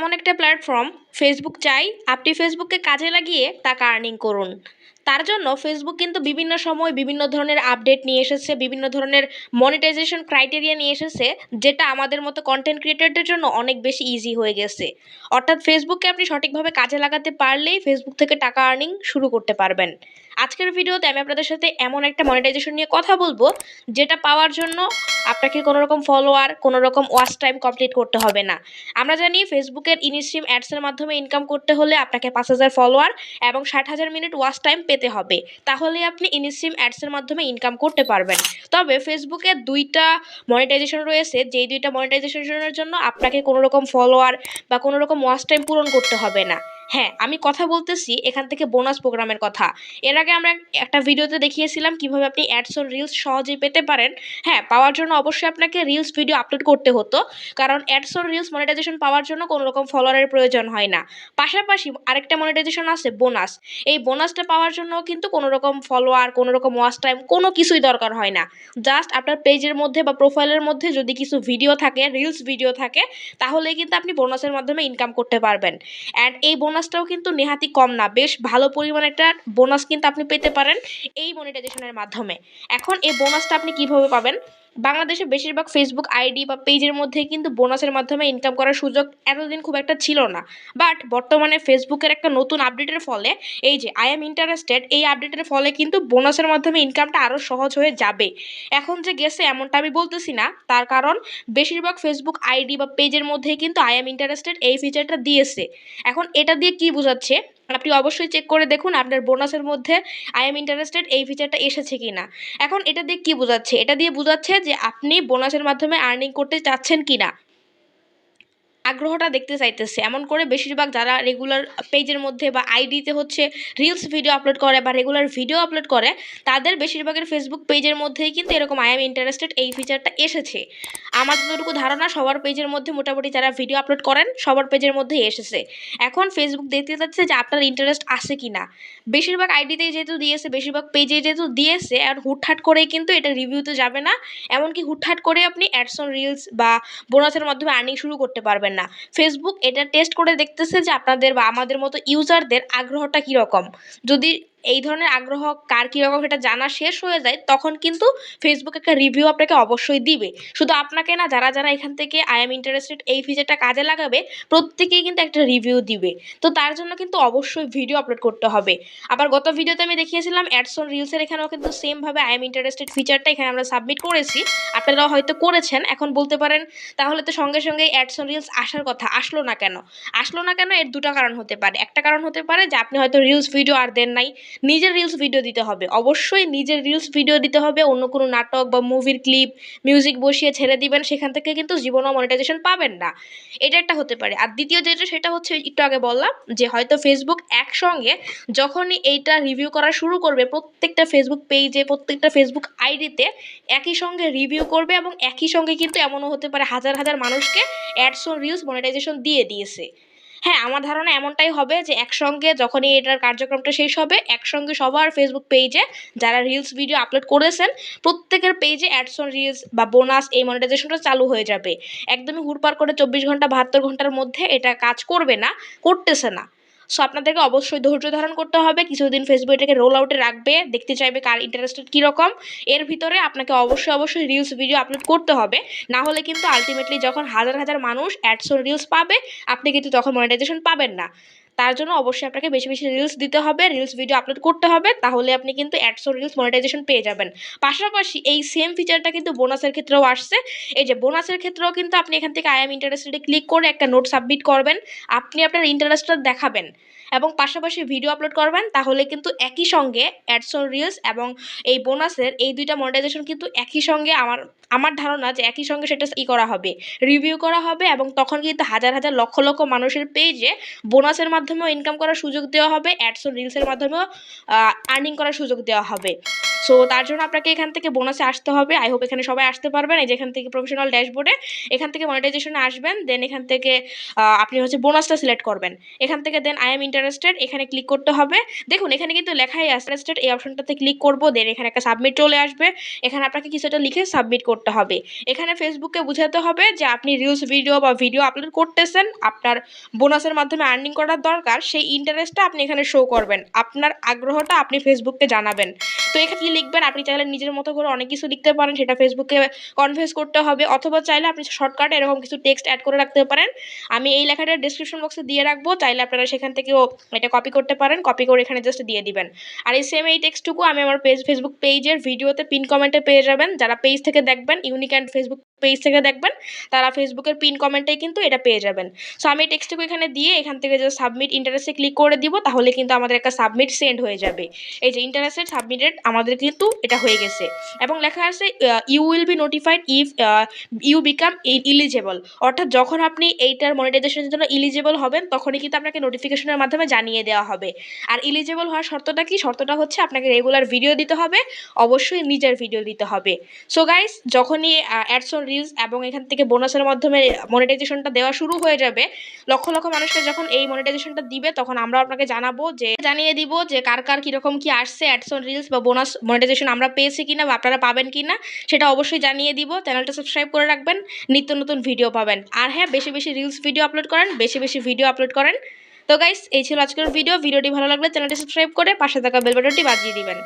এমন একটা platform Facebook চাই আপনি ফেসবুককে কাজে লাগিয়ে টাকা আর্নিং করুন। তার জন্য ফেসবুক কিন্তু বিভিন্ন সময় বিভিন্ন ধরনের আপডেট নিয়ে এসেছে, বিভিন্ন ধরনের মনিটাইজেশন ক্রাইটেরিয়া নিয়ে এসেছে, যেটা আমাদের মতো কন্টেন্ট ক্রিয়েটরদের জন্য অনেক বেশি ইজি হয়ে গেছে। অর্থাৎ ফেসবুককে আপনি সঠিকভাবে কাজে লাগাতে পারলেই ফেসবুক থেকে টাকা আর্নিং শুরু করতে পারবেন। আজকের ভিডিওতে আমি আপনাদের সাথে এমন একটা মনিটাইজেশন নিয়ে কথা বলব, যেটা পাওয়ার জন্য আপনাকে কোনো রকম ফলোয়ার কোনো রকম ওয়াচ টাইম কমপ্লিট করতে হবে না। আমরা জানি ফেসবুকের ইনস্ট্রিম অ্যাডসের মাধ্যমে ইনকাম করতে হলে আপনাকে পাঁচ হাজার ফলোয়ার এবং ষাট হাজার মিনিট ওয়াচ টাইম পেতে হবে। তাহলে আপনি ইনস্ট্রিম অ্যাডসের মাধ্যমে ইনকাম করতে পারবেন। তবে ফেসবুকে দুইটা মনিটাইজেশন রয়েছে। যেই দুইটা মনিটাইজেশনের জন্য আপনাকে কোনো রকম ফলোয়ার বা কোনো রকম ওয়াচ টাইম পূরণ করতে হবে না। হ্যাঁ আমি কথা বলতেছি এখান থেকে বোনাস প্রোগ্রামের কথা। এর আগে আমরা একটা ভিডিওতে দেখিয়েছিলাম কীভাবে আপনি অ্যাডস অন রিলস সহজেই পেতে পারেন। হ্যাঁ পাওয়ার জন্য অবশ্যই আপনাকে রিলস ভিডিও আপলোড করতে হতো। কারণ অ্যাডস অন রিলস মনিটাইজেশন পাওয়ার জন্য কোনো রকম ফলোয়ারের প্রয়োজন হয় না। পাশাপাশি আরেকটা মনিটাইজেশন আছে বোনাস এই বোনাসটা পাওয়ার জন্য কিন্তু কোনো রকম ফলোয়ার কোনো রকম ওয়াচ টাইম কোনো কিছুই দরকার হয় না। জাস্ট আপনার পেজের মধ্যে বা প্রোফাইলের মধ্যে যদি কিছু ভিডিও থাকে রিলস ভিডিও থাকে, তাহলেই কিন্তু আপনি বোনাসের মাধ্যমে ইনকাম করতে পারবেন। অ্যান্ড এই বোনাসটাও কিন্তু নেহাতি কম না। বেশ ভালো পরিমাণ একটা বোনাস কিন্তু আপনি পেতে পারেন এই মনিটাইজেশনের মাধ্যমে। এখন এই বোনাসটা আপনি কীভাবে পাবেন? বাংলাদেশে বেশিরভাগ ফেসবুক আইডি বা পেজের মধ্যে কিন্তু বোনাসের মাধ্যমে ইনকাম করার সুযোগ এতদিন খুব একটা ছিল না। বাট বর্তমানে ফেসবুকের একটা নতুন আপডেটের ফলে, এই যে আই এম ইন্টারেস্টেড এই আপডেটের ফলে কিন্তু বোনাসের মাধ্যমে ইনকামটা আরও সহজ হয়ে যাবে। এখন যে গেছে এমনটা আমি বলতেছি না, তার কারণ বেশিরভাগ ফেসবুক আইডি বা পেজের মধ্যেই কিন্তু আই এম ইন্টারেস্টেড এই ফিচারটা দিয়েছে। এখন এটা দিয়ে কি বোঝাচ্ছে? আপনি অবশ্যই চেক করে দেখুন আপনার বোনাসের মধ্যে আই এম ইন্টারেস্টেড এই ফিচারটা এসেছে কি না এখন এটা দিয়ে কী বোঝাচ্ছে? এটা দিয়ে বোঝাচ্ছে যে আপনি বোনাসের মাধ্যমে আর্নিং করতে চাচ্ছেন কি না আগ্রহটা দেখতে চাইতেছে। এমন করে বেশিরভাগ যারা রেগুলার পেজের মধ্যে বা আইডিতে হচ্ছে রিলস ভিডিও আপলোড করে বা রেগুলার ভিডিও আপলোড করে, তাদের বেশিরভাগের ফেসবুক পেজের মধ্যেই কিন্তু এরকম আই এম ইন্টারেস্টেড এই ফিচারটা এসেছে। আমার যতটুকু ধারণা, সবার পেজের মধ্যে মোটামুটি যারা ভিডিও আপলোড করেন, সবার পেজের মধ্যেই এসেছে। এখন ফেসবুক দেখতে চাচ্ছে যে আপনার ইন্টারেস্ট আছে কি না বেশিরভাগ আইডিতেই যেহেতু দিয়েছে, বেশিরভাগ পেজে যেহেতু দিয়েছে, আর হুটহাট করেই কিন্তু এটা রিভিউতে যাবে না। এমনকি হুটহাট করে আপনি অ্যাডসন রিলস বা বোনাসের মাধ্যমে আর্নিং শুরু করতে পারবেন। না। ফেসবুক এটা টেস্ট করে দেখতেছে যে আপনাদের বা আমাদের মতো ইউজারদের আগ্রহটা কীরকম। যদি এই ধরনের আগ্রহ কার কীরকম সেটা জানা শেষ হয়ে যায়, তখন কিন্তু ফেসবুক একটা রিভিউ আপনাকে অবশ্যই দিবে। শুধু আপনাকে না, যারা যারা এখান থেকে আই এম ইন্টারেস্টেড এই ফিচারটা কাজে লাগাবে, প্রত্যেকেই কিন্তু একটা রিভিউ দিবে। তো তার জন্য কিন্তু অবশ্যই ভিডিও আপলোড করতে হবে। আবার গত ভিডিওতে আমি দেখিয়েছিলাম অ্যাডসন রিলসের এখানেও কিন্তু সেমভাবে আই এম ইন্টারেস্টেড ফিচারটা এখানে আমরা সাবমিট করেছি। আপনারাও হয়তো করেছেন, এখন বলতে পারেন, তাহলে তো সঙ্গে সঙ্গে অ্যাডসন রিলস আসার কথা, আসলো না কেন? আসলো না কেন এর দুটো কারণ হতে পারে। একটা কারণ হতে পারে যে আপনি হয়তো রিলস ভিডিও আর দেন নাই। নিজের রিলস ভিডিও দিতে হবে। অবশ্যই নিজের রিলস ভিডিও দিতে হবে। অন্য কোনো নাটক বা মুভির ক্লিপ মিউজিক বসিয়ে ছেড়ে দিবেন, সেখান থেকে কিন্তু জীবনও মনিটাইজেশন পাবেন না। এটা একটা হতে পারে। আর দ্বিতীয় যেটা, সেটা হচ্ছে একটু আগে বললাম যে হয়তো ফেসবুক একসঙ্গে যখনই এইটা রিভিউ করা শুরু করবে, প্রত্যেকটা ফেসবুক পেজে প্রত্যেকটা ফেসবুক আইডিতে একই সঙ্গে রিভিউ করবে এবং একই সঙ্গে কিন্তু এমনও হতে পারে হাজার হাজার মানুষকে অ্যাডস ও রিলস মনিটাইজেশন দিয়ে দিয়েছে। হ্যাঁ আমার ধারণা এমনটাই হবে যে একসঙ্গে যখনই এটার কার্যক্রমটা শেষ হবে, একসঙ্গে সবার ফেসবুক পেজে যারা রিলস ভিডিও আপলোড করেছেন, প্রত্যেকের পেজে অ্যাডসন রিলস বা বোনাস এই মনিটাইজেশনটা চালু হয়ে যাবে। একদমই হুড়পাড় করে চব্বিশ ঘণ্টা, বাহাত্তর ঘণ্টার মধ্যে এটা কাজ করবে না, করতেছে না। সো আপনাদেরকে অবশ্যই ধৈর্য ধারণ করতে হবে। কিছুদিন ফেসবুক এটাকে রোল আউটে রাখবে, দেখতে চাইবে কার ইন্টারেস্টেড কীরকম। এর ভিতরে আপনাকে অবশ্যই অবশ্যই রিলস ভিডিও আপলোড করতে হবে। না হলে কিন্তু আলটিমেটলি যখন হাজার হাজার মানুষ অ্যাডস রিলস পাবে, আপনি কিন্তু তখন মনিটাইজেশন পাবেন না। তার জন্য অবশ্যই আপনাকে বেশি বেশি রিলস দিতে হবে রিলস ভিডিও আপলোড করতে হবে, তাহলে আপনি কিন্তু একশো রিলস মনিটাইজেশন পেয়ে যাবেন। পাশাপাশি এই সেম ফিচারটা কিন্তু বোনাসের ক্ষেত্রেও আসছে। এই যে বোনাসের ক্ষেত্রেও কিন্তু আপনি এখান থেকে আই এম ইন্টারেস্টেডে ক্লিক করে একটা নোট সাবমিট করবেন। আপনি আপনার ইন্টারেস্টটা দেখাবেন। এবং পাশাপাশি ভিডিও আপলোড করবেন, তাহলে কিন্তু একই সঙ্গে অ্যাডস অন রিলস এবং এই বোনাসের এই দুইটা মনিটাইজেশন কিন্তু একই সঙ্গে আমার আমার ধারণা যে একই সঙ্গে সেটা ই করা হবে রিভিউ করা হবে এবং তখন কিন্তু হাজার হাজার লক্ষ লক্ষ মানুষের পেজে বোনাসের মাধ্যমেও ইনকাম করার সুযোগ দেওয়া হবে অ্যাডস রিলসের মাধ্যমেও আর্নিং করার সুযোগ দেওয়া হবে। সো তার জন্য আপনাকে এখান থেকে বোনাসে আসতে হবে। আই হোপ এখানে সবাই আসতে পারবেন। এই যেখান থেকে প্রফেশনাল ড্যাশবোর্ডে এখান থেকে মনিটাইজেশনে আসবেন। দেন এখান থেকে আপনি হচ্ছে বোনাসটা সিলেক্ট করবেন। এখান থেকে then I am inter interested এখানে ক্লিক করতে হবে। দেখুন, এখানে কিন্তু লেখাই ইন্টারেস্টেড এই অপশনটাতে ক্লিক করব দেন এখানে একটা সাবমিট চলে আসবে। এখানে আপনাকে কিছুটা লিখে সাবমিট করতে হবে। এখানে ফেসবুককে বুঝাতে হবে যে আপনি রিলস ভিডিও বা ভিডিও আপলোড করতেছেন। আপনার বোনাসের মাধ্যমে আর্নিং করার দরকার, সেই ইন্টারেস্টটা আপনি এখানে শো করবেন। আপনার আগ্রহটা আপনি ফেসবুককে জানাবেন। তো এখানে কি লিখবেন, আপনি চাইলে নিজের মতো করে অনেক কিছু লিখতে পারেন, সেটা ফেসবুকে কনফেস করতে হবে। অথবা চাইলে আপনি শর্টকাটে এরকম কিছু টেক্সট অ্যাড করে রাখতে পারেন। আমি এই লেখাটা ডিসক্রিপশন বক্সে দিয়ে রাখব। চাইলে আপনারা সেখান থেকেও এটা কপি করতে পারেন কপি করে এখানে জাস্ট দিয়ে দিবেন। আর এই সেম এই টেক্সটটুকু আমি আমার পেজ ফেসবুক পেজের ভিডিওতে পিন কমেন্টে পেয়ে যাবেন। যারা পেজ থেকে দেখবেন ইউনিক অ্যান্ড ফেসবুক পেজ থেকে দেখবেন, তারা ফেসবুকের পিন কমেন্টেই কিন্তু এটা পেয়ে যাবেন। সো আমি এই টেক্সটটুকু এখানে দিয়ে এখান থেকে যে সাবমিট ইন্টারেস্টে ক্লিক করে দিব, তাহলে কিন্তু আমাদের একটা সাবমিট সেন্ড হয়ে যাবে। এই যে ইন্টারেস্টেড সাবমিটেড আমাদের কিন্তু এটা হয়ে গেছে। এবং লেখা আছে you will be notified if you become eligible অর্থাৎ যখন আপনি এইটার মনিটাইজেশনের জন্য ইলিজেবল হবেন, তখনই কিন্তু আপনাকে নোটিফিকেশনের মাধ্যমে জানিয়ে দেওয়া হবে। আর ইলিজেবল হওয়ার শর্তটা কি? শর্তটা হচ্ছে আপনাকে রেগুলার ভিডিও দিতে হবে, অবশ্যই নিজের ভিডিও দিতে হবে। সো গাইস যখনই অ্যাডস অন রিলস এবং এখান থেকে বোনাসের মাধ্যমে মনিটাইজেশনটা দেওয়া শুরু হয়ে যাবে, লক্ষ লক্ষ মানুষকে যখন এই মনিটাইজেশনটা দিবে, তখন আমরা আপনাকে জানাব যে, জানিয়ে দিব যে কার কার কীরকম কি আসছে অ্যাডস অন রিলস বা বোনাস মনিটাইজেশন আমরা পেয়েছি কিনা বা আপনারা পাবেন কিনা, সেটা অবশ্যই জানিয়ে দিব। চ্যানেলটা সাবস্ক্রাইব করে রাখবেন, নিত্য নতুন ভিডিও পাবেন। আর হ্যাঁ বেশি বেশি রিলস ভিডিও আপলোড করেন, বেশি বেশি ভিডিও আপলোড করেন। তো গাইস এই ছিল আজকের ভিডিও ভিডিওটি ভালো লাগলে চ্যানেলটি সাবস্ক্রাইব করে পাশে থাকা বেল বাটনটি বাজিয়ে দিবেন।